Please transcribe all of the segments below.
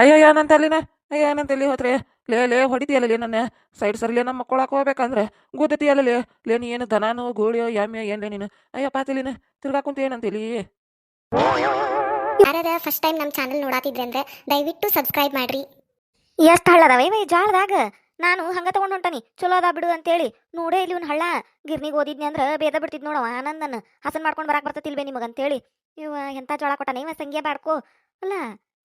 ಅಯ್ಯಯ್ಯ ನನ್ನ ತಲೆನ ಅಯ್ಯ ನನ್ನ ತಲೆ ಹೋತ್ರೆ. ಲೇ ಲೇ ಹೊಡಿತೀಯಲ್ಲ ಲೇ ನನ್ನ. ಸೈಡ್ ಸರ್ಲೆ ನಮ್ಮ ಮಕ್ಕಳಕ್ಕೆ ಹೋಗ್ಬೇಕಂದ್ರೆ ಗೂದತಿಯಲ್ಲ ಲೇ. ಲೇ ನೀ ಏನು ದನಾನು ಗೋಳಿಯೋ ಏನ್ ಏನ್ಲೇ ನೀನು. ಅಯ್ಯಪ್ಪ ತಲಿನ ತಿರ್ಗಾಕುಂತ ಏನಂತೇಳಿ ಯಾರಾದ್ರೆ ಫಸ್ಟ್ ಟೈಮ್ ನಮ್ಮ ಚಾನಲ್ ನೋಡಾತಿದ್ರೆ ಅಂದ್ರೆ ದಯವಿಟ್ಟು ಸಬ್ಸ್ಕ್ರೈಬ್ ಮಾಡ್ರಿ. ಎಷ್ಟು ಹಳ್ಳ ಅದಾವ ಇವ ಈ ಜಾಳದಾಗ? ನಾನು ಹಂಗ ತಗೊಂಡ್ ಹೊಂಟಾನಿ. ಚಲೋ ಅದ ಬಿಡು ಅಂತೇಳಿ. ನೋಡೇ ಇಲ್ಲಿ ಇವ್ನ ಹಳ್ಳ. ಗಿರ್ನಿಗೆ ಓದಿದ್ನಿ ಅಂದ್ರೆ ಬೇದ ಬಿಡ್ತಿದ್ ನೋಡವ ಆನಂದನ. ಹಸನ್ ಮಾಡ್ಕೊಂಡ್ ಬರಾಕ್ ಬರ್ತತಿಲ್ವೇ ನಿಮಗಂತೇಳಿ. ಇವ ಎಂತ ಜೋಳ ಕೊಟ್ಟಾನ? ಇವ ಸಂಖ್ಯೆ ಬಾಡ್ಕೋ. ಅಲ್ಲ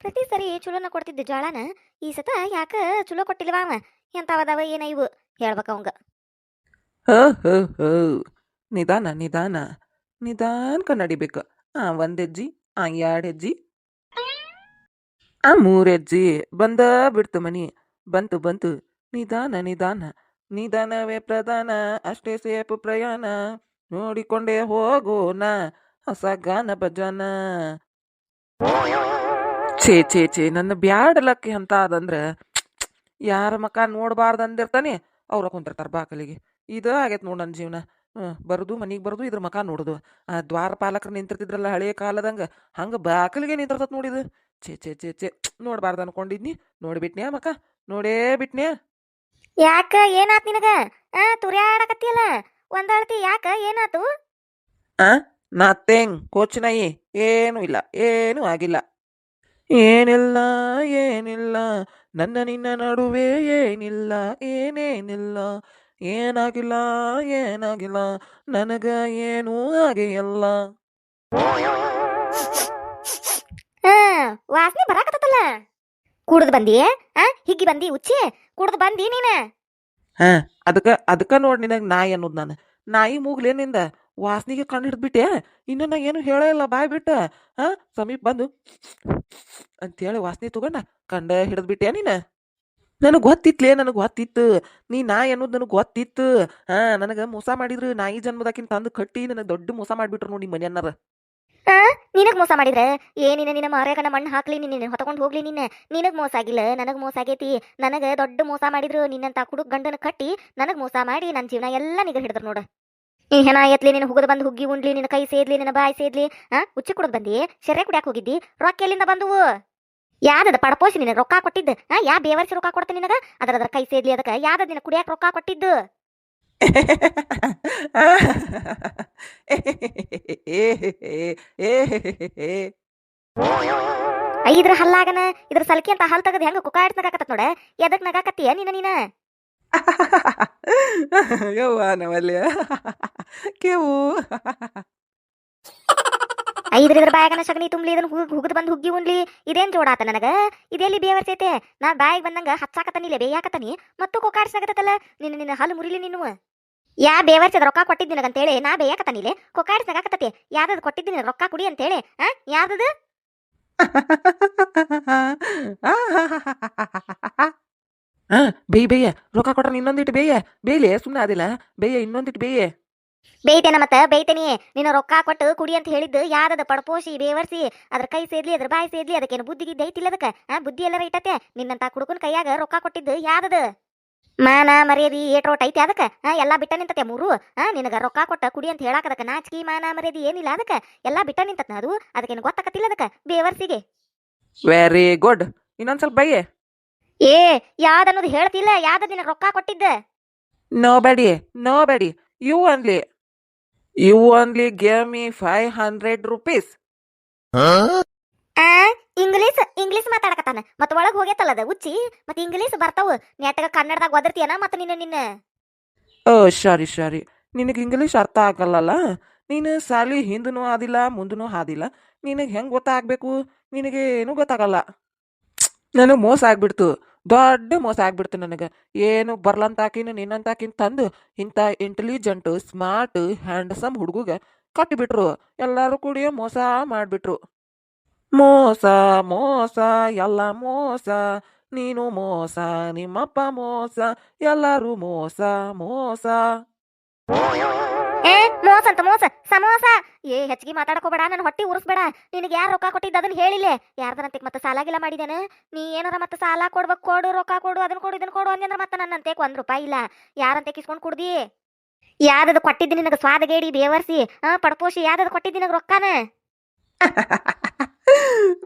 ಪ್ರತಿ ಸರಿ ಚಲೋನ ಕೊಡ್ತಿದ್ದ ಜ್ವಾಳನ ಈ ಸತ ಯಾಕ ಚಲೋ ಕೊಟ್ಟಿಲ್ವ ಅವ? ಎಂತಾವದಾವ ಏನ ಇವು? ಹೇಳ್ಬೇಕ ಅವಂಗ. ಹ ಹ ಹ. ನಿಧಾನ ನಿಧಾನ. ನಿಧಾನಕ ನಡಿಬೇಕು. ಆ ಒಂದ್ ಹೆಜ್ಜಿ ಆ ಎರಡು ಹೆಜ್ಜಿ ಆ ಮೂರ್ ಹೆಜ್ಜಿ ಬಂದ ಬಿಡ್ತು ಮನಿ. ಬಂತು ಬಂತು. ನಿಧಾನ ನಿಧಾನ. ನಿಧಾನವೇ ಪ್ರಧಾನ. ಅಷ್ಟೇ ಸೇಪು ಪ್ರಯಾಣ. ನೋಡಿಕೊಂಡೇ ಹೋಗೋಣ. ಹೊಸ ಗಾನ ಭಜನ. ಛೇ ಛೇ ಛೇ ನನ್ನ ಬ್ಯಾಡಲಕ್ಕೆ ಅಂತ ಅದಂದ್ರ ಯಾರ ಮಕ ನೋಡಬಾರ್ದು ಅಂದಿರ್ತಾನೆ ಅವ್ರ ಕುಂತಿರ್ತಾರ ಬಾಕಲಿಗೆ. ಇದು ಆಗೈತೆ ನೋಡು ನನ್ನ ಜೀವನ. ಹ್ಞೂ ಬರೋದು ಮನಿಗೆ ಬರೋದು ಇದ್ರ ಮಕ ನೋಡುದು. ಆ ದ್ವಾರ ಪಾಲಕರು ನಿಂತಿರ್ತಿದ್ರಲ್ಲ ಹಳೆಯ ಕಾಲದಂಗೆ ಹಂಗೆ ಬಾಕಲಿಗೆ ನಿಂತಿರ್ತತ್ ನೋಡಿದು ಛೇ ಛೇ ಛೇ ಛೇ ನೋಡಬಾರ್ದು ಅನ್ಕೊಂಡಿದ್ನಿ ನೋಡಿಬಿಟ್ನ್ಯಾ ಮಕ ನೋಡೇ ಬಿಟ್ನ್ಯಾ? ಯಾಕ ಏನಾತ್ ನಿನಗ? ಆ ತುರ್ಯಾಡಕತ್ತಿಯಲ್ಲ ಒಂದಾಳ್ತಿ ಯಾಕ ಏನಾತು? ಆ ಕೋಚ್ ನಾಯಿ ಏನೂ ಇಲ್ಲ ಏನೂ ಆಗಿಲ್ಲ. ಏನಿಲ್ಲ ಏನಿಲ್ಲ. ನನ್ನ ನಿನ್ನ ನಡುವೆ ಏನಿಲ್ಲ ಏನೇನಿಲ್ಲ. ಏನಾಗಿಲ್ಲ ಏನಾಗಿಲ್ಲ. ನನಗ ಏನೂ ಆಗಿಲ್ಲ. ಹಾ ವಾಸನೆ ಬರಾಕತ್ತಲ್ಲ ಕುಡ್ದು ಬಂದಿ ಆ? ಹಿಗ್ಗಿ ಬಂದಿ ಉಚ್ಚಿ? ಕುಡ್ದು ಬಂದಿ ನೀನ? ಹಾ ಅದಕ್ಕ ಅದಕ್ಕ ನೋಡ್ ನಿನಗೆ ನಾಯಿ ಅನ್ನೋದು ನಾನು. ನಾಯಿ ಮೂಗ್ಲೇನಿಂದ ವಾಸನಿಗೆ ಕಣ್ಣು ಹಿಡಿದ್ಬಿಟ್ಟೆ. ಇನ್ನು ನಾ ಏನು ಹೇಳೇ ಇಲ್ಲ, ಬಾಯ್ ಬಿಟ್ಟ. ಹಾ, ಸಮೀಪ ಬಂದು ಅಂತೇಳಿ ವಾಸನೆ ತಗೊಂಡ, ಕಂಡ ಹಿಡಿದ್ಬಿಟ್ಟೆ ನೀನು? ನನಗೆ ಗೊತ್ತಿತ್ಲೇ, ನನಗೆ ಗೊತ್ತಿತ್ತು. ನೀ ನಾ ಅನ್ನೋದು ನನಗೆ ಗೊತ್ತಿತ್ತು. ಹಾಂ, ನನಗೆ ಮೋಸ ಮಾಡಿದ್ರು. ನಾಯಿ ಜನ್ಮದಾಕಿನ ತಂದು ಕಟ್ಟಿ ನನಗೆ ದೊಡ್ಡ ಮೋಸ ಮಾಡಿಬಿಟ್ರು ನೋಡಿ ಮನೆಯನ್ನರ ನಿನಗ್ ಮೋಸ ಮಾಡಿದ್ರೆ? ಏನಿನ ನಿನ್ನ ಮಾರ್ಯಾಗನ ಮಣ್ಣು ಹಾಕ್ಲಿ ನಿನ್ನ ಹೊತ್ಕೊಂಡು ಹೋಗ್ಲಿ ನಿನ್ನ ನಿನಗ್ ಮೋಸ ಆಗಿಲ್ಲ, ನನಗ್ ಮೋಸ ಆಗೈತಿ. ನನಗ ದೊಡ್ಡ ಮೋಸ ಮಾಡಿದ್ರು, ನಿನ್ನಂತ ಕುಡುಕ್ ಗಂಡನ ಕಟ್ಟಿ ನನಗ್ ಮೋಸ ಮಾಡಿ ನನ್ನ ಜೀವನ ಎಲ್ಲ ನಿಗ ಹಿಡಿದ್ರು ನೋಡು. ನೀ ಹೆಣ ಎತ್ಲಿ ನಿನ್ನ ಹುಗದ ಬಂದು ಹುಗ್ಗಿ ಉಂಡ್ಲಿ, ನಿನ್ನ ಕೈ ಸೇದ್ಲಿ, ನಿನ್ನ ಬಾಯಿ ಸೇದ್ಲಿ ಹಾ ಉಚ್ಚಿ ಕುಡದ್ ಬಂದಿ? ಶರ್ರೆ ಕುಡಿಯಾಕ ಹೋಗಿದ್ದಿ? ರೊಕ್ಕ ಎಲ್ಲಿಂದ ಬಂದುವು ಯಾವ್ದದ ಪಡಪೋಸಿ ನಿನ್ನ ರೊಕ್ಕ ಕೊಟ್ಟಿದ್ದು? ಆ? ಯಾ ಬೇವರ್ಸಿ ರೊಕ್ಕ ಕೊಡ್ತೀನಿ ನಿನಗ? ಅದ್ರ ಅದ್ರ ಕೈ ಸೇದ್ಲಿ ಅದಕ್ಕ. ಯಾವ್ದದ ನಿನ್ನ ಕುಡಿಯಾಕ ರೊಕ್ಕ ಕೊಟ್ಟಿದ್ದು? ಐದ್ರ ಹಲ್ಲಾಗನ? ಇದ್ರ ಸಲ್ಕಿ ಅಂತ ಹಲ್ ತೆಗದ್ ಹೆಂಗ ಕುಕಾಡ್ಸ್ ನಗಾಕತ್ತ ನೋಡ? ಎದಕ್ ನಗಾಕತ್ತೀಯ ನೀನ ನೀನ? ಯವ್ವ ನವಲ್ಯ ಕೇವು ಐದ್ರ ಇದ್ರ ಬಾಯಾಗನ ಸಗಣಿ ತುಂಬ್ಲಿ ಇದನ್ನ ಹುಗ್ ಹುಗ್ದು ಬಂದು ಹುಗ್ಗಿ ಉಣ್ಲಿ. ಇದೇನ್ ಜೋಡಾತ ನನಗ? ಇದೆಲ್ಲಿ ಬೇವರ್ಸೈತೆ ನಾ ಬಾಯಿಗೆ ಬಂದಂಗ ಹಚ್ಚಾಕತ್ತನಿಲ್ಲ ಬೇಯಾಕತ್ತನಿ. ಮತ್ತು ಕೊಕಾಡ್ಸಾಕತ್ತಲ್ಲ ನಿನ್ನ ನಿನ್ನ ಹಲ್ಲು ಮುರಿಲಿ ನೀನು. ಯಾ ಬೇವರ್ಸದ ರೊಕ್ಕ ಕೊಟ್ಟಿದ್ದು ಅಂತೇಳಿ ನಾ ಬೇಯಾಕತ್ತನಿಲೆ ಕೊಕಾಡ್ಸಾಗತ್ತತಿ ಯಾವ್ದು ಯಾವ್ದದ್ ಕೊಟ್ಟಿದ್ದೀನಿ ರೊಕ್ಕ ಕುಡಿ ಅಂತೇಳಿ. ಆ ಯಾವ್ದದು ಹಾ ಬೇಯ್ ಬೇಯ ರೊಕ್ಕ ಕೊಟ್ರ ಇನ್ನೊಂದಿಟ್ಟು ಬೇಯ ಬೇಯ್ಲೆ ಸುಮ್ಮನೆ ಅದಿಲ್ಲ ಬೇಯ ಇನ್ನೊಂದಿಟ್ಟು ಬೇಯೆ. ಬೇಯ್ತೇನ ಮತ್ತ ಬೇಯ್ತೇನಿ. ನಿನ್ನ ರೊಕ್ಕ ಕೊಟ್ಟು ಕುಡಿ ಅಂತ ಹೇಳಿದ್ದು ಯಾವ್ದದ ಪಡಪೋಸಿ ಬೇವರ್ಸಿ ಅದ್ರ ಕೈ ಸೇದ್ಲಿ ಅದ್ರ ಬಾಯಿ ಸೇದ್ಲಿ ಅದಕ್ಕೇನು ಬುದ್ಧಿ ದೈತಿಲ್ಲ ಐತಿಲ್ಲ ಅದಕ್ಕ? ಆ ಬುದ್ಧಿ ಎಲ್ಲರ ಐತೆ ನಿನ್ನಂತ ಕುಡುಕನ್ ಕೈಯಾಗ ರೊಕ್ಕ ಕೊಟ್ಟಿದ್ದು ಯಾವ್ದದ ಮಾನ ಮರ್ಯಾದಿ ಏಟ್ರೋಟ್ ಐತಿ ಅದಕ್ಕ? ಆ ಎಲ್ಲಾ ಬಿಟ್ಟ ನಿಂತತೆ ಮೂರು? ಹಾ ನಿನಗ ರೊಕ್ಕ ಕೊಟ್ಟ ಕುಡಿ ಅಂತ ಹೇಳಾಕ ಅದಕ್ಕ ನಾಚಿಕೆ ಮಾನ ಮರ್ಯಾದಿ ಏನಿಲ್ಲ ಅದಕ್ಕ? ಎಲ್ಲಾ ಬಿಟ್ಟ ನಿಂತತ್ನ ಅದು? ಅದಕ್ಕೇನು ಗೊತ್ತಾಕತ್ತಿಲ್ಲ ಅದಕ್ಕ ಬೇವರ್ಸಿಗೆ? ವೆರಿ ಗುಡ್ ಇನ್ನೊಂದ್ ಸ್ವಲ್ಪ ಬೈಯೆ. ಏ ಯಾವ್ದನ್ನೋದು ಹೇಳ್ತಿಲ್ಲ ಯಾವ್ದ ನಿನಗೆ ರೊಕ್ಕ ಕೊಟ್ಟಿದ್ದೆ? ನೋ ಬೇಡಿ no Bedi you only. You only gave me five hundred rupees. ಆ ಇಂಗ್ಲೀಷ್ ಇಂಗ್ಲೀಷ್ ಮಾತಾಡಕತ್ತಾನ. ಮತ್ತ ಒಳಗ್ ಹೋಗೈತಲ್ಲ ಅದ ಉಚ್ಚಿ ಮತ್ತ ಇಂಗ್ಲೀಷ್ ಬರ್ತಾವ. ನೆಟ್ಟಗ ಕನ್ನಡದಾಗ ಒದರ್ತಿಯನ ಮತ್ತ ನಿನ್ನ ನಿನ್ನ. ಓ ಸಾರಿ ಸಾರಿ. ನಿನಗೆ ಇಂಗ್ಲೀಷ್ ಅರ್ಥ ಆಗಲ್ಲಲ್ಲ? ನೀನು ಸಾಲಿ ಹಿಂದೂ ಆದಿಲ್ಲ ಮುಂದೂ ಆದಿಲ್ಲ. ನಿನಗೆ ಹೆಂಗೆ ಗೊತ್ತಾಗಬೇಕು? ನಿನಗೆ ಏನೂ ಗೊತ್ತಾಗಲ್ಲ ನನಗೆ ಮೋಸ ಆಗ್ಬಿಡ್ತು. ದೊಡ್ಡ ಮೋಸ ಆಗ್ಬಿಡ್ತು ನನಗೆ. ಏನು ಬರ್ಲಂತಾಕಿನ ನಿನ್ನಂತಾಕಿನ ತಂದು ಇಂಥ ಇಂಟೆಲಿಜೆಂಟ್ ಸ್ಮಾರ್ಟ್ ಹ್ಯಾಂಡ್ಸಮ್ ಹುಡುಗಗೆ ಕಟ್ಟಿಬಿಟ್ರು. ಎಲ್ಲರೂ ಕೂಡಿ ಮೋಸ ಮಾಡಿಬಿಟ್ರು. ಮೋಸ ಮೋಸ, ಎಲ್ಲ ಮೋಸ. ನೀನು ಮೋಸ, ನಿಮ್ಮಪ್ಪ ಮೋಸ, ಎಲ್ಲರೂ ಮೋಸ ಮೋಸ. ಏ ಮೋಸ ಅಂತ ಮೋಸ, ಸಮೋಸ. ಏ, ಹೆಚ್ಚಿಗೆ ಮಾತಾಡಕೋಬೇಡ ನನ್ನ ಹೊಟ್ಟಿ ಉರ್ಸ್ಬೇಡ. ನಿನಗೆ ಯಾರು ರೊಕ್ಕ ಕೊಟ್ಟಿದ್ದ ಅದನ್ನ ಹೇಳಿಲ್ಲೇ. ಯಾರ್ದನಂತೆ ಮತ್ತೆ ಸಾಲಾಗಿಲ್ಲ ಮಾಡಿದೇನೆ ನೀ ಏನಾರ ಮತ್ತೆ ಸಾಲ ಕೊಡ್ಬೇಕು, ಕೊಡು, ರೊಕ್ಕ ಕೊಡು ಅದನ್ನ ಕೊಡು ಇದನ್ನ ಕೊಡು ಅಂದ್ರ ಮತ್ತೆ ನನ್ನಂತೆ ಒಂದ್ ರೂಪಾಯಿ ಇಲ್ಲ. ಯಾರಂತೆ ಕಿಸ್ಕೊಂಡು ಕುಡ್ದಿ? ಯಾವ್ದದು ಕೊಟ್ಟಿದ್ದು ನಿನಗೆ ಸ್ವಾದಗೇಡಿ, ಬೇವರ್ಸಿ ಹಾ ಪಡ್ಪೋಸಿ ಯಾವ್ದದು ಕೊಟ್ಟಿದ್ದು ನಿನಗೆ ರೊಕ್ಕನ?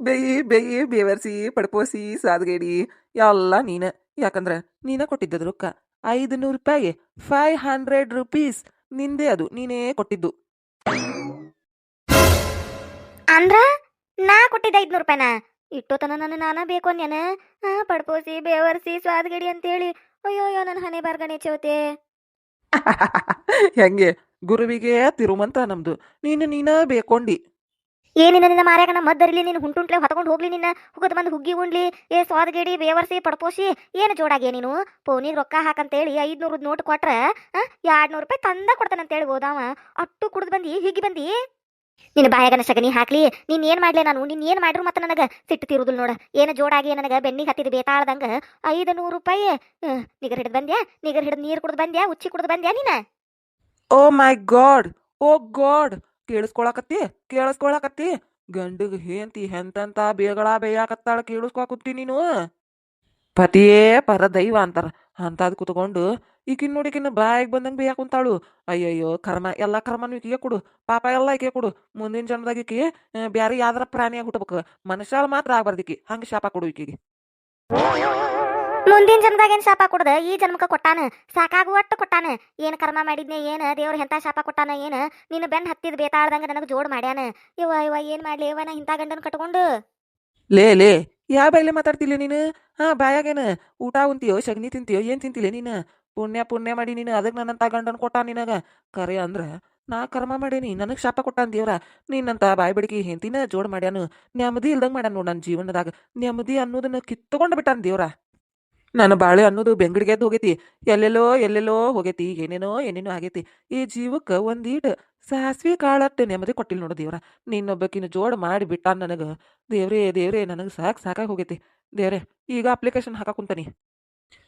ಬೇಯಿ ಬೇಯಿ, ಬೇವರ್ಸಿ ಪಡ್ಪೋಸಿ ಸಾದ್ಗೇಡಿ ಎಲ್ಲ ನೀನ. ಯಾಕಂದ್ರ ನೀನ ಕೊಟ್ಟಿದ್ದದ ರೊಕ್ಕ. ಐದು ನೂರು ರೂಪಾಯಿ ಫೈವ್ ಹಂಡ್ರೆಡ್ ರುಪೀಸ್ ನಿಂದೇ ಅದು ನೀನೇ ಕೊಟ್ಟಿದ್ದು. ಅಂದ್ರ ನಾ ಕೊಟ್ಟಿದ್ದ ಐದ್ನೂರು ರೂಪಾಯಿನ? ಇಟ್ಟೋತನ ನನ್ನ ನಾನ ಬೇಕು ಅನ್ಯನ ಹಾ ಪಡ್ಪೋಸಿ ಬೇವರ್ಸಿ ಸ್ವಾದಗಿಡಿ ಅಂತೇಳಿ. ಅಯ್ಯೋ ಅಯ್ಯೋ ನನ್ನ ಹಣೆ ಬಾರ್ಗಣೆ ಚೌತೆ. ಹೆಂಗೆ? ಗುರುವಿಗೆ ತಿರುಮಂತ ನಮ್ದು. ನೀನು ನೀನ ಬೇಕೊಂಡಿ. ಏನಿನ ನಿನ್ನ ನಮ್ಮ ಮದ್ದರಿಲಿ ನೀನು ಹುಂಟುಂಟ್ಲೆ ಹೊತ್ಕೊಂಡು ಹೋಗ್ಲಿ ನಿನ್ನ. ಹುಗದ ಬಂದು ಹುಗ್ಗಿ ಉಂಡ್ಲಿ ಏ ಸ್ವಾದಗೇಡಿ, ಬೇವರ್ಸಿ ಪಡಪೋಸಿ ಏನು ಜೋಡಾಗೆ ನೀನು? ಪೋನಿಗೆ ರೊಕ್ಕ ಹಾಕಂತೇಳಿ ಐದ್ನೂರು ನೋಟ್ ಕೊಟ್ರ ಎರಡ್ ನೂರು ರೂಪಾಯಿ ತಂದ ಕೊಡ್ತಾನಂತೇಳಿ ಹೋದಾವ. ಅಟ್ಟು ಕುಡ್ದು ಬಂದಿ ಹೀಗೆ ಬಂದಿ. ನಿನ್ನ ಬಾಯಾಗನ ಸಗಣಿ ಹಾಕ್ಲಿ. ನೀನ್ ಏನ್ ಮಾಡ್ಲಿ ನಾನು? ನೀನ್ ಏನ್ ಮಾಡ್ರು ಮತ್ತೆ ನನಗ? ಸಿಟ್ಟು ತಿರುದು ನೋಡ. ಏನ ಜೋಡಾಗಿ ನನಗ ಬೆನ್ನಿಗೆ ಹತ್ತಿದ ಬೇತಾಳದಂಗ ಐದು ನೂರು ರೂಪಾಯಿ ನಿಗರ್ ಹಿಡಿದು ಬಂದ್ಯಾ? ನಿಗರ್ ಹಿಡಿದು ನೀರು ಕುಡ್ದು ಬಂದ್ಯಾ? ಉಚ್ಚಿ ಕುಡ್ದು ಬಂದ್ಯಾ ನೀನ? Oh my god oh god ಕೇಳಿಸ್ಕೊಳಕತ್ತಿ? ಕೇಳಿಸ್ಕೊಳಕತ್ತಿ? ಗಂಡಗ್ ಹೇಂತಿ ಹೆಂತಂತ ಬೇಗಳ ಬೇಯಾಕತ್ತಾಳ ಕೇಳಿಸ್ಕೊಳಕತ್ತಿ ನೀನು? ಪತಿಯೇ ಪರ ದೈವ ಅಂತಾರ. ಅಂತದ್ ಕುತ್ಕೊಂಡು ಈಕಿನ್ ನೋಡಿಕಿನ್ನ ಬಾಯಿಗೆ ಬಂದಂಗೆ ಬೇಯಾಕ ಕುಂತಾಳು. ಅಯ್ಯಯ್ಯೋ, ಕರ್ಮ, ಎಲ್ಲ ಕರ್ಮನು ಈಕಿಗೆ ಕೊಡು. ಪಾಪ ಎಲ್ಲ ಈಕೆ ಕೊಡು. ಮುಂದಿನ ಜನ್ಮದಾಗ ಈಕಿ ಬ್ಯಾರಿ ಯಾವ್ದಾರ ಪ್ರಾಣಿಯಾಗಿ ಹುಟ್ಟಬೇಕು ಮನುಷ್ಯಾಳ ಮಾತ್ರ ಆಗ್ಬಾರ್ದಿಕ್ಕಿ ಹಂಗೆ ಶಾಪ ಕೊಡು ಈಕಿಗೆ. ಮುಂದಿನ ಜನ್ಮದಾಗ ಏನ್ ಶಾಪ ಕೊಡದ? ಈ ಜನ್ಮಕ್ಕ ಕೊಟ್ಟಾನ. ಸಾಕಾಗುವಟ್ಟು ಕೊಟ್ಟಾನ. ಏನ್ ಕರ್ಮ ಮಾಡಿದ್ನೆ, ಏನು? ದೇವ್ರ ಎಂತ ಶಾಪ ಕೊಟ್ಟಾನ, ಏನು? ನಿನ್ನ ಬೆನ್ ಹತ್ತಿದ ಬೇತಾಳ್ದಂಗ ನನಗೆ ಜೋಡ್ ಮಾಡ್ಯಾನ. ಇವ ಇವ ಏನ್ ಮಾಡ್ಲಿ? ಇವ ನಾ ಇಂಥ ಗಂಡನ್ ಕಟ್ಕೊಂಡು. ಲೇ ಲೇ ಯಾವ ಬಾಯ್ಲೆ ಮಾತಾಡ್ತಿಲ್ಲ ನೀನು? ಹಾ ಬಾಯಾಗೇನ ಊಟ ಉಂತಿಯೋ ಶಗ್ನಿ ತಿಂತಿಯೋ, ಏನ್ ತಿಂತಿಲ್ಲ ನೀನು? ಪುಣ್ಯ ಪುಣ್ಯ ಮಾಡಿ ನೀನು ಅದಕ್ಕೆ ನನ್ನಂತ ಗಂಡನ್ ಕೊಟ್ಟ ನಿನಗ? ಕರೆ ಅಂದ್ರ, ನಾ ಕರ್ಮ ಮಾಡೇನಿ, ನನಗೆ ಶಾಪ ಕೊಟ್ಟಾನ ದೇವ್ರ. ನೀನಂತ ಬಾಯಿ ಬಡಿಗೆ ಹೆಂತಿನ ಜೋಡ್ ಮಾಡ್ಯಾನು. ನೆಮ್ಮದಿ ಇಲ್ದಂಗ್ ಮಾಡ್ಯಾನ ನೋಡ್ ನನ್ನ ಜೀವನದಾಗ. ನೆಮ್ಮದಿ ಅನ್ನೋದನ್ನ ಕಿತ್ತುಕೊಂಡು ಬಿಟ್ಟಾನ ದೇವ್ರ. ನನ್ನ ಬಾಳೆ ಅನ್ನೋದು ಬೆಂಗಡಿಗೆದ್ದು ಹೋಗೈತಿ. ಎಲ್ಲೆಲ್ಲೋ ಎಲ್ಲೆಲ್ಲೋ ಹೋಗೈತಿ. ಏನೇನೋ ಏನೇನೋ ಆಗೈತಿ. ಈ ಜೀವಕ್ಕೆ ಒಂದೀಟ್ ಸಾಸ್ವಿ ಕಾಳಟ್ಟು ನೆಮ್ಮದಿ ಕೊಟ್ಟಿಲ್ಲ ನೋಡು ದೇವ್ರ. ನಿನ್ನೊಬ್ಬಕಿನ ಜೋಡ್ ಮಾಡಿ ಬಿಟ್ಟ ನನಗೆ. ದೇವ್ರೇ ದೇವ್ರೇ, ನನಗೆ ಸಾಕು ಸಾಕಾಗಿ ಹೋಗೈತಿ. ದೇವ್ರೆ, ಈಗ ಅಪ್ಲಿಕೇಶನ್ ಹಾಕಾಕುಂತಾನಿ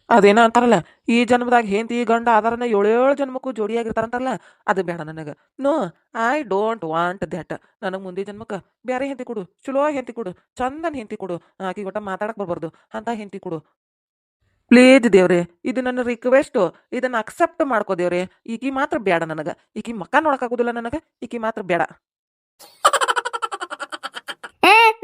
ಅದೇನ ಅಂತಾರಲ್ಲ, ಈ ಜನ್ಮದಾಗ ಹೆಂಡತಿ ಗಂಡ ಆಧಾರನ ಏಳೇಳು ಜನ್ಮಕ್ಕೂ ಜೋಡಿಯಾಗಿರ್ತಾರಂತಾರಲ್ಲ, ಅದು ಬೇಡ ನನಗೆ. No, I don't want that. ನನಗೆ ಮುಂದೆ ಜನ್ಮಕ್ಕೆ ಬೇರೆ ಹೆಂತಿ ಕೊಡು. ಚಲೋ ಹೆಂತಿ ಕೊಡು. ಚಂದನ್ ಹೆಂತಿ ಕೊಡು. ಆಕಿ ಗೊಟ್ಟ ಮಾತಾಡಕ್ ಬರ್ಬಾರ್ದು. ಅಂತ ಹೆಂತಿ ಕೊಡು. ಪ್ಲೀಸ್ ದೇವ್ರಿ, ಇದು ನನ್ನ ರಿಕ್ವೆಸ್ಟ್ ಇದನ್ನ ಅಕ್ಸೆಪ್ಟ್ ಮಾಡ್ಕೋ ದೇವ್ರೆ. ಈಕಿ ಮಾತ್ರ ಬೇಡ ನನಗೆ. ಈಕಿ ಮಕ್ಕ ನೋಡಕ್ಕಾಗೋದಿಲ್ಲ ನನಗೆ. ಈಕಿ ಮಾತ್ರ ಬೇಡ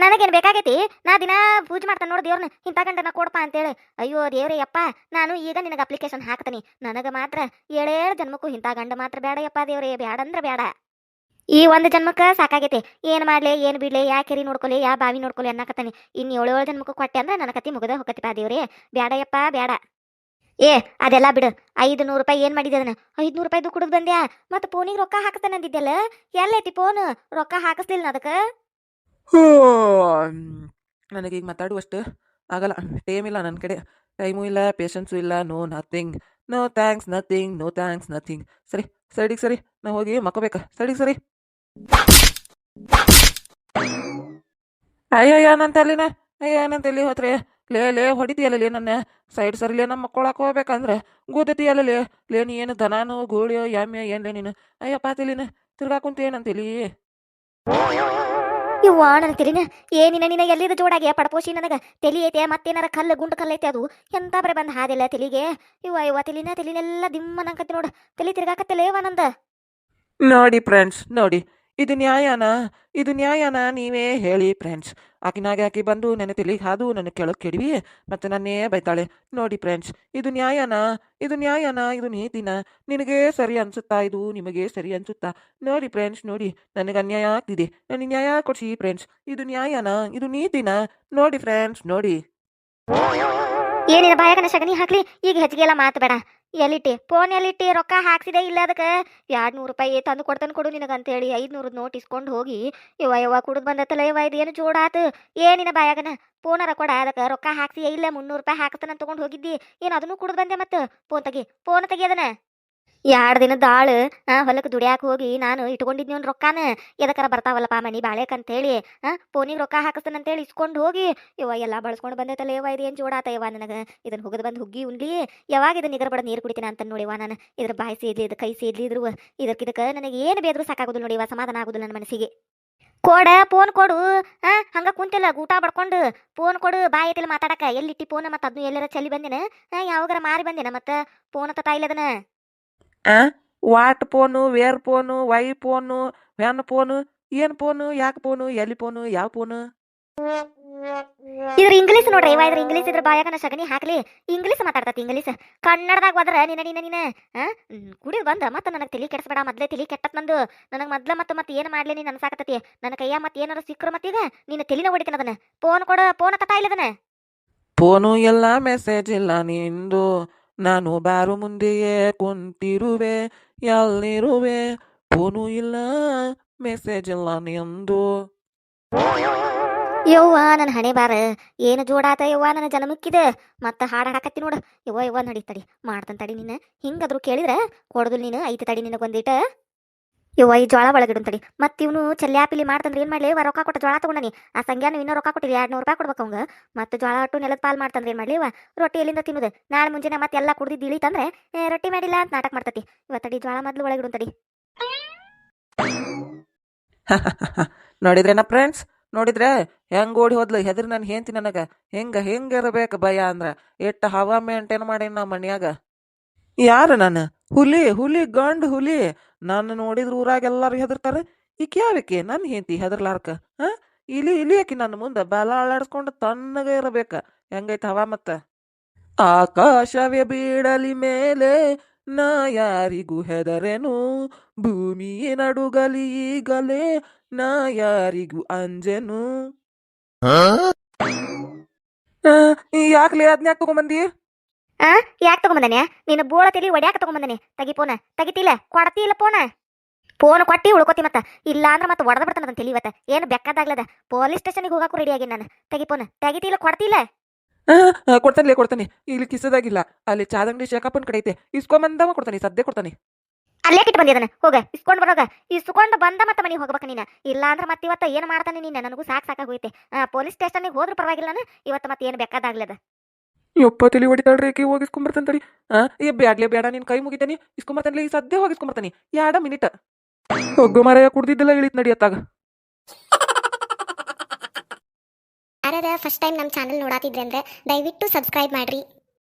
ನನಗೇನ್ ಬೇಕಾಗೈತಿ? ನಾ ದಿನ ಪೂಜೆ ಮಾಡ್ತಾನೆ ನೋಡು ದೇವ್ರನ್ನ ಇಂಥ ಗಂಡನ ಕೊಡಪ್ಪ ಅಂತೇಳಿ. ಅಯ್ಯೋ ದೇವ್ರೇ ಯಪ್ಪ, ನಾನು ಈಗ ನಿನಗೆ ಅಪ್ಲಿಕೇಶನ್ ಹಾಕ್ತೀನಿ. ನನಗೆ ಮಾತ್ರ ಏಳೇಳು ಜನ್ಮಕ್ಕೂ ಇಂಥ ಗಂಡ ಮಾತ್ರ ಬೇಡ ಯಪ್ಪ ದೇವ್ರೇ. ಬೇಡ ಅಂದ್ರೆ ಬೇಡ ಈ ಒಂದು ಜನ್ಮಕ್ಕೆ ಸಾಕಾಗೈತಿ. ಏನು ಮಾಡ್ಲಿ, ಏನು ಬಿಡ್ಲಿ, ಯಾ ಕೆರಿ ನೋಡ್ಕೊಲಿ, ಯಾ ಬಾವಿ ನೋಡ್ಕೊಲಿ ಅನ್ನಕತ್ತಾನಿ. ಇನ್ ಏಳು ಜನ್ಮಕ್ಕೆ ಕೊಟ್ಟೆ ಅಂದ್ರೆ ನನ್ನ ಕತಿ ಮುಗದ ಹೋಗತಿಪ್ಪ ದೇವ್ರಿ. ಬೇಡಯಪ್ಪ ಬೇಡ ಏ, ಅದೆಲ್ಲ ಬಿಡು. ಐದು ನೂರು ರೂಪಾಯಿ ಏನು ಮಾಡಿದೆ ಅದನ್ನ? ಐದು ನೂರು ರೂಪಾಯಿದು ಕುಡಿದು ಬಂದ್ಯಾ? ಮತ್ತು ಫೋನಿಗೆ ರೊಕ್ಕ ಹಾಕ್ತಾನೆ ಅಂದಿದ್ದೆಲ್ಲ? ಎಲ್ಲೈತಿ ಫೋನ್ ರೊಕ್ಕ ಹಾಕಿಸ್ಲಿಲ್ಲ ಅದಕ್ಕೆ? ನನಗೀಗ ಮಾತಾಡುವಷ್ಟು ಆಗಲ್ಲ. ಟೈಮ್ ಇಲ್ಲ ನನ್ನ ಕಡೆ. ಟೈಮು ಇಲ್ಲ, ಪೇಷನ್ಸು ಇಲ್ಲ, no nothing. No thanks, nothing, no thanks, nothing. ಸರಿ, ಸೈಡಿಗೆ ಸರಿ. ನಾವು ಹೋಗಿ ಮಕ್ಕೋಬೇಕಾ. ಸೈಡಿಗೆ ಸರಿ. ಅಯ್ಯಯ್ಯ ನನ್ನ ತಲೆನ. ಅಯ್ಯ ನನ್ನ ತಲೆ ಹೋತ್ರಿ. ಲೇ ಲೇ ಹೊಡಿತೀಯಲ್ಲ ಲೇ ನನ್ನ. ಸೈಡ್ ಸರಿಲೇ ನಮ್ಮ ಮಕ್ಕಳಕ್ಕೆ ಹೋಗ್ಬೇಕಂದ್ರೆ ಗೂದತಿಯಲ್ಲ ಲೇ. ಲೇ ನೀ ಏನು ದನಾನು ಗೂಳಿಯೋ ಯಾಮ್ಯ ಏನ್ಲೇ ನೀನು? ಅಯ್ಯಪ್ಪ ತಲಿನ. ತಿರ್ಗಾ ಏನಂತೇಳಿ ಇವ್ವ ನನ್ನ ತೆಲಿನ. ಏನಿನ ನಿನ ಎಲ್ಲಿದ ಜೋಡಾಗೆ? ಪಡಪೋಶಿ ನನಗ. ತೆಲಿ ಐತೆ ಮತ್ತೇನಾರ ಕಲ್ಲು ಗುಂಡು ಕಲ್ಲು ಐತೆ ಅದು. ಎಂತ ಬರ ಬಂದ ಹಾದಿಲ್ಲ ತೆಲಿಗೆ? ಇವ ಇವ ತೆಲಿನ ಎಲ್ಲ ದಿಮ್ಮ ನೋಡು ನೋಡ. ತಲಿ ತಿರ್ಗಾಕತ್ತಲೇ ನಂದ. ನೋಡಿ ಫ್ರೆಂಡ್ಸ್ ನೋಡಿ. ಇದು ನ್ಯಾಯನಾ? ಇದು ನ್ಯಾಯನಾ? ನೀವೇ ಹೇಳಿ ಫ್ರೆಂಡ್ಸ್. ಆಕಿನಾಗೆ ಆಕಿ ಬಂದು ನನ್ನ ತಲೆಗೆ ಹಾದು ನನ್ನ ಕೆಳಗೆ ಕೆಡವಿ ಮತ್ತೆ ನನ್ನೇ ಬೈತಾಳೆ. ನೋಡಿ ಫ್ರೆಂಡ್ಸ್, ಇದು ನ್ಯಾಯನಾ? ಇದು ನ್ಯಾಯನಾ? ಇದು ನೀತಿನ? ನಿನಗೆ ಸರಿ ಅನ್ಸುತ್ತಾ? ಇದು ನಿಮಗೆ ಸರಿ ಅನ್ಸುತ್ತಾ? ನೋಡಿ ಫ್ರೆಂಡ್ಸ್, ನೋಡಿ. ನನಗೆ ಅನ್ಯಾಯ ಆಗ್ತಿದೆ. ನನಗೆ ನ್ಯಾಯ ಕೊಡಿಸಿ ಫ್ರೆಂಡ್ಸ್. ಇದು ನ್ಯಾಯನಾ? ಇದು ನೀತಿನ? ನೋಡಿ ಫ್ರೆಂಡ್ಸ್, ನೋಡಿ. ಏನಿನ ಬಾಯಕನ ಶಗನಿ ಹಾಕ್ಲಿ. ಈಗ ಹೆಚ್ಚಿಗೆ ಎಲ್ಲ ಮಾತು ಬೇಡ. ಎಲ್ಲಿಟ್ಟಿ ಫೋನ್ ಎಲಿಟಿ ರೊಕ್ಕ ಹಾಕ್ಸಿದೆ ಇಲ್ಲ ಅದಕ್ಕೆ? ಎರಡು ನೂರು ರೂಪಾಯಿ ತಂದು ಕೊಡ್ತಾನೆ ಕೊಡು ನಿನಗೆ ಅಂತೇಳಿ ಐದುನೂರು ನೋಟ್ ಇಸ್ಕೊಂಡು ಹೋಗಿ ಇವ ಯವ್ವ ಕುಡಿದು ಬಂದತ್ತಲ್ಲ ಯವ್ವ ಇದು ಏನು ಜೋಡಾತು ಏನಿನ ಬಾಯಾಗನ, ಫೋನರ ಕೊಡ, ಅದಕ್ಕೆ ರೊಕ್ಕ ಹಾಕ್ಸಿ ಇಲ್ಲ, ಮುನ್ನೂರು ರೂಪಾಯಿ ಹಾಕ್ತಾನಂತ ತಗೊಂಡು ಹೋಗಿದ್ದಿ. ಏನು ಅದನ್ನು ಕುಡಿದು ಬಂದೆ ಮತ್ತೆ? ಫೋನ್ ತೆಗಿ ಫೋನ್ ತೆಗಿ ಎರಡು ದಿನದ ಆಳು ಹೊಲಕ್ಕೆ ದುಡಿಯಾಕೆ ಹೋಗಿ ನಾನು ಇಟ್ಕೊಂಡಿದ್ನಿ ಒಂದು ರೊಕ್ಕಾನ. ಎದಕ್ಕಾರ ಬರ್ತಾವಲ್ಲಪ್ಪ ಮನಿ ಬಾಳೆಕ್ ಅಂತೇಳಿ, ಆ, ಫೋನಿಗೆ ರೊಕ್ಕ ಹಾಕಿಸ್ತಾನೆ ಅಂತೇಳಿ ಇಸ್ಕೊಂಡು ಹೋಗಿ ಇವ ಎಲ್ಲ ಬಳಸ್ಕೊಂಡು ಬಂದೈತಲ್ಲ ಇವ ಇದು ಏನು ಜೋಡಾತ ಇವ ನನಗೆ. ಇದನ್ನ ಹುಗದ್ ಬಂದು ಹುಗ್ಗಿ ಉಣ್ಲಿ ಯಾವಾಗ ಇದನ್ನ ನಿಗರ ಬಡ ನೀರು ಕುಡಿತೀನಿ ಅಂತ ನೋಡಿವ ನಾನು. ಇದ್ರ ಬಾಯಿ ಸೇದ್ಲಿ, ಇದು ಕೈ ಸೇದ್ಲಿ ಇದ್ರು ಇದಕ್ಕೆ ಇದಕ್ಕೆ ನನಗೆ ಏನು ಬೇದ್ರು ಸಾಕಾಗೋದಿಲ್ಲ ನೋಡಿವ ಸಮಾಧಾನ ಆಗೋದಿಲ್ಲ ನನ್ನ ಮನಸ್ಸಿಗೆ. ಕೊಡ, ಫೋನ್ ಕೊಡು ಹಾ ಹಂಗ ಕುಂತಿಲ್ಲ ಊಟ ಬಡ್ಕೊಂಡು, ಫೋನ್ ಕೊಡು, ಬಾಯಿ ಮಾತಾಡಕ, ಎಲ್ಲಿಟ್ಟಿ ಫೋನ್ ಮತ್ತೆ ಅದನ್ನು ಎಲ್ಲರ ಚಲಿ ಬಂದಿನ? ಹಾ ಯಾವಾಗಾರ ಮಾರಿ ಬಂದಿನ ಮತ್ತೆ? ಫೋನ್ ಅಂತ ತಾಯಿಲ್ಲದನ ಆ? What phone where phone why phone when phone ಏನ್ ಫೋನು ಯಾಕೆ ಫೋನು ಎಲ್ಲಿ ಫೋನು ಯಾವ ಫೋನು? ಇದ್ರ ಇಂಗ್ಲೀಷ್ ನೋಡ್ರಿ ಇವ ಇದ್ರ ಇಂಗ್ಲೀಷ್ ಇದ್ರ ಬಾಯಾಗನ ಸಗಣಿ ಹಾಕ್ಲಿ. ಇಂಗ್ಲೀಷ್ ಮಾತಾಡ್ತತಿ ಇಂಗ್ಲೀಷ್. ಕನ್ನಡದಾಗ ಹೋದ್ರ ನಿನ್ನ ನಿನ್ನ ನಿನ್ನ ಕುಡಿದು ಬಂದ ಮತ್ತೆ ನನಗೆ ತಿಳಿ ಕೆಡಿಸ್ಬೇಡ. ಮೊದ್ಲೇ ತಿಳಿ ಕೆಟ್ಟತ್ ನಂದು. ನನಗೆ ಮೊದ್ಲ ಮತ್ತೆ ಮತ್ತೆ ಏನು ಮಾಡ್ಲಿ ನೀನು ಅನ್ಸಾಕತ್ತತಿ. ನನ್ನ ಕೈಯ ಮತ್ತೆ ಏನಾರ ಸಿಕ್ಕ್ರ ಮತ್ತೀಗ ನಿನ್ನ ತಲಿನ ಹೊಡಿತೀನಿ ಅದನ್ನ. ಫೋನ್ ಕೊಡ ಫೋನ್ ಕತಾ ಇಲ್ಲದನ್ನ ಫೋನು ಎಲ್ಲ ಮೆಸೇಜ್ ಇಲ್ಲ ನಿಂದು. ನಾನು ಬಾರು ಮುಂದೆಯೇ ಕುಂತಿರುವೆ, ಎಲ್ಲಿರುವೆ? ಫೋನು ಇಲ್ಲ ಮೆಸೇಜ್ ಇಲ್ಲ ನಿಂದು ಯವ್ವ ನನ್ನ ಹಣೆ ಬಾರ. ಏನು ಜೋಡಾತ ಯವ್ವ, ನನ್ನ ಜನ್ಮಕ್ಕಿದೆ? ಮತ್ತೆ ಹಾಡು ಹಾಡಕತ್ತಿ ನೋಡು. ಯವ್ವ ಯವ್ವ ನಡಿ ತಡಿ ಮಾಡ್ತಾನೆ ತಡಿ ನೀನು ಹಿಂಗಾದ್ರು ಕೇಳಿದ್ರೆ? ಕೊಡದು ನೀನು, ಐತಿ ತಡಿ ನಿನಗೆ ಯವ್ವ, ಈ ಜೋಳ ಒಳಗಿಡು ತಡಿ. ಮತ್ತೆ ಇವನು ಚಲ್ಯಾಪಿಲಿ ಮಾಡ್ತಂದ್ರೆ ಏನು ಮಾಡ್ಲಿ? ಇವ ರೊಕ್ಕ ಕೊಟ್ಟು ಜೋಳ ತಗೊಂಡನಿ ಆ ಸಂಗ್ಯಾನು ಇನ್ನೂ ರೊಕ್ಕ ಕೊಟ್ಟಿರಿ ಎರಡು ನೂರು ರೂಪಾಯಿ ಕೊಡ್ಬೇಕು ಅವಂಗ. ಮತ್ತೆ ಜೋಳ ಅಟ್ಟು ನೆಲದ ಪಾಲ್ ಮಾಡ್ತಂದ್ರೆ ಏನು ಮಾಡಲಿ ಇವ ರೊಟ್ಟಿ ಎಲ್ಲಿಂದ ತಿನ್ನುದು? ನಾಳೆ ಮುಂಜಾನೆ ಮತ್ತೆ ಎಲ್ಲ ಕುಡ್ದಿದ್ದು ಇಳಿತಂದ್ರೆ ರೊಟ್ಟಿ ಮಾಡಿಲ್ಲ ಅಂತ ನಾಟಕ ಮಾಡ್ತತಿ. ಇವತ್ತಡಿ ಜೋಳ ಮೊದ್ಲು ಒಳಗಿಡು ನೋಡಿದ್ರೆ ನೋಡಿದ್ರೇನ ಫ್ರೆಂಡ್ಸ್? ನೋಡಿದ್ರೆ ಹೆಂಗ್ ಓಡಿ ಹೋದ್ಲು? ಹೆದ್ರ ನಾನು ಹೇಂತಿ ನನಗ. ಹೆಂಗ ಹೆಂಗ ಇರಬೇಕು ಭಯ ಅಂದ್ರ. ಎಟ್ಟ ಹವಾ ಮೇಂಟೈನ್ ಮಾಡೇನಿ ನಾ ಮನ್ಯಾಗ? ಯಾರು ನಾನು? ಹುಲಿ ಹುಲಿ ಗಂಡು ಹುಲಿ. ನಾನು ನೋಡಿದ್ರ ಊರಾಗ ಎಲ್ಲಾರು ಹೆದರ್ತಾರೆ. ಈಕೆ ಯಾವಕ್ಕೆ ನನ್ನ ಹೇಂತಿ ಹೆದರ್ಲಾರ್ಕ ಹಾ? ಇಲಿ ಇಲಿ ಆಕಿ ನನ್ನ ಮುಂದೆ ಬಾಲ ಅಳಾಡಿಸ್ಕೊಂಡು ತಣ್ಣಗ ಇರಬೇಕ. ಹೆಂಗೈತೆ ಹವಾ ಮತ್ತ? ಆಕಾಶವೇ ಬೀಳಲಿ ಮೇಲೆ ನಾ ಯಾರಿಗೂ ಹೆದರೆನು. ಭೂಮಿಯೇ ನಡುಗಲಿ ಈಗಲೇ ನಾ ಯಾರಿಗೂ ಅಂಜೆನು. ಯಾಕ್ಲೆ ಅದ್ನ್ಯಾಕ್ ತಗೊಂಬಂದಿ? ಆ? ಯಾಕೆ ತಗೊಂಬಂದಾನೆ? ನಿನ್ನ ಬೋಳ ತಲಿ ಒಡ್ಯಾಕ ತಗೊಂಬಂದಾನೆ. ತಗಿ ಫೋನ ತಗಿತಿಲ್ಲ? ಕೊಡ್ತಿಲ್ಲ ಫೋನ ಫೋನ್ ಕೊಟ್ಟಿ ಉಳ್ಕೋತಿ ಮತ್ತ. ಇಲ್ಲ ಅಂದ್ರೆ ಮತ್ತೆ ಒಡೆದ ಬಿಡ್ತಾನ ಅದನ್ನ ತಿಳಿವತ್ತ ಇವತ್ತ. ಏನು ಬೆಕ್ಕದಾಗ್ಲದ? ಪೊಲೀಸ್ ಸ್ಟೇಷನ್ಗೆ ಹೋಗಾಕು ರೆಡಿ ಆಗಿ ನಾನು. ತಗಿ ಫೋನ್ ತೆಗಿತಿಲ್ಲ? ಕೊಡ್ತಿಲ್ಲ? ಕೊಡ್ತಾನೆ ಕೊಡ್ತಾನೆ. ಇಲ್ಲಿ ಕಿಸದಾಗಿಲ್ಲ. ಅಲ್ಲಿ ಚಾದಂಗಡಿ ಶೇಖಪ್ಪನ್ ಕಡೆ ಐತೆ. ಇಸ್ಕೊಂಬಂದವ ಕೊಡ್ತಾನೆ ಸದ್ಯ ಕೊಡ್ತಾನೆ. ಅಲ್ಲೇ ಕಿಟ್ಟು ಬಂದಿದ್ದಾನೆ ಹೋಗ ಇಸ್ಕೊಂಡ್ ಬರೋಗ. ಇಸ್ಕೊಂಡು ಬಂದ ಮತ್ತೆ ಮನೆಗೆ ಹೋಗ್ಬೇಕು ನೀನು. ಇಲ್ಲ ಅಂದ್ರೆ ಮತ್ತೆ ಇವತ್ತ ಏನು ಮಾಡ್ತಾನೆ ನೀನು? ನನಗೂ ಸಾಕು ಸಾಕಾಗೋಯ್ತೆ ಪೊಲೀಸ್ ಸ್ಟೇಷನ್ಗೆ ಹೋದ್ರೂ ಪರವಾಗಿಲ್ಲ ನಾನು. ಇವತ್ತು ಮತ್ತೆ ಏನು ಬೆಕ್ಕದಾಗ್ಲದ? ಯಪ್ಪ ತಲಿ ಹೊಡಿತಾಳ್ರಿ ಈಕಿ ಹೋಗಿ ಇಸ್ಕೊಂಬರ್ತಾನೆ ತಡಿ ಆ, ಏ, ಬ್ಯಾಡ್ಲೆ ಬೇಡ ನಿನ್ ಕೈ ಮುಗಿತಾನಿ ಇಸ್ಕೊಂಬರ್ತಾನೆ ಈ ಸದ್ಯ ಹೋಗಿ ಇಸ್ಕೊಂಬರ್ತಾನೆ ಯಾಡ ಮಿನಿಟ್. ಹೊಗ್ಗು ಮರ ಕುಡ್ದಿದ್ದೆಲ್ಲ ಇಳಿತ್ ನಡಿಯತ್ತಾಗ ಯಾರ್ಯಾರ ಫಸ್ಟ್ ಟೈಮ್ ನಮ್ಮ ಚಾನಲ್ ನೋಡಾತಿದ್ರೆ ಅಂದ್ರೆ ದಯವಿಟ್ಟು ಸಬ್ಸ್ಕ್ರೈಬ್ ಮಾಡ್ರಿ.